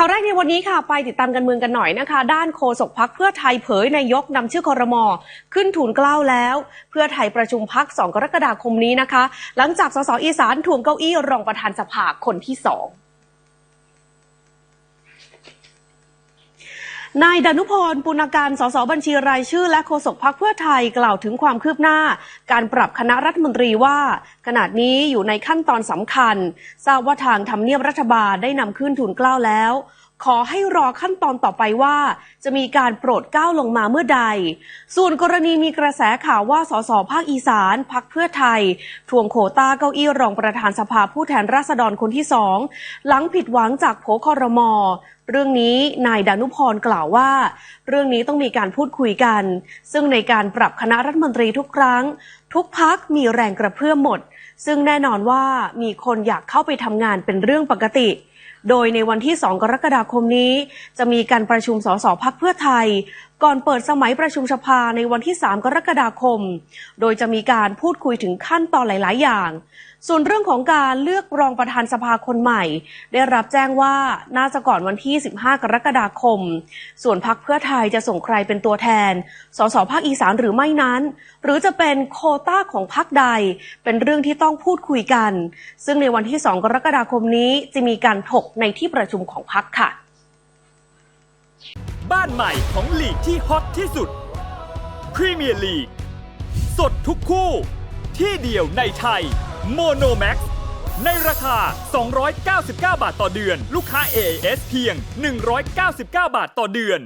ข่าวแรกในวันนี้ค่ะไปติดตามกันเมืองกันหน่อยนะคะ ด้านโฆษกพักเพื่อไทยเผยนายกนำชื่อคอรมอขึ้นถูนเกล้าแล้ว เพื่อไทยประชุมพัก 2 กรกฎาคมนี้นะคะ หลังจากสสอีสานถ่วงเก้าอี้รองประธานสภาคนที่สอง นายดนุพรปุณการสสบัญชีรายชื่อ และโฆษกพักเพื่อไทยกล่าวถึงความคืบหน้า การปรับคณะรัฐมนตรีว่า ขณะนี้อยู่ในขั้นตอนสำคัญ ทราบว่าทางทำเนียบรัฐบาลได้นำขึ้นทุนกล้าวแล้ว ขอให้รอขั้นตอนต่อไปว่า จะมีการโปรดก้าวลงมาเมื่อใด ส่วนกรณีมีกระแสข่าวว่าสสภาคอีสานพักเพื่อไทย ทวงโควต้าเก้าอี้รองประธานสภาผู้แทนราษฎรคนที่สองหลังผิดหวังจากโผคอรมอเรื่องนี้นายดานุพรกล่าวว่า เรื่องนี้ต้องมีการพูดคุยกัน ซึ่งในการปรับคณะรัฐมนตรีทุกครั้ง ทุกพักมีแรงกระเพื่อมหมด ซึ่งแน่นอนว่ามีคนอยากเข้าไปทำงานเป็นเรื่องปกติ โดยในวันที่ 2 กรกฎาคมนี้ จะมีการประชุมสสพักเพื่อไทย ก่อนเปิดสมัยประชุมสภาในวันที่ 3 กรกฎาคม โดยจะมีการพูดคุยถึงขั้นตอนหลาย ๆ อย่าง ส่วนเรื่องของการเลือกรองประธานสภาคนใหม่ ได้รับแจ้งว่าน่าจะก่อนวันที่ 15 กรกฎาคม ส่วนพักเพื่อไทยจะส่งใครเป็นตัวแทน สสภาคอีสานหรือไม่นั้น หรือจะเป็นโคต้าของพักใด เป็นเรื่องที่ต้องพูดคุยกัน ซึ่งในวันที่ 2 กรกฎาคมนี้จะมีการถกในที่ประชุมของพักค่ะ บ้านใหม่ของลีกที่ฮอตที่สุดพรีเมียร์ลีกสดทุกคู่ ที่เดียวในไทย โมโนแม็กในราคา 299 บาทต่อเดือน ลูกค้า AIS เพียง 199 บาทต่อเดือน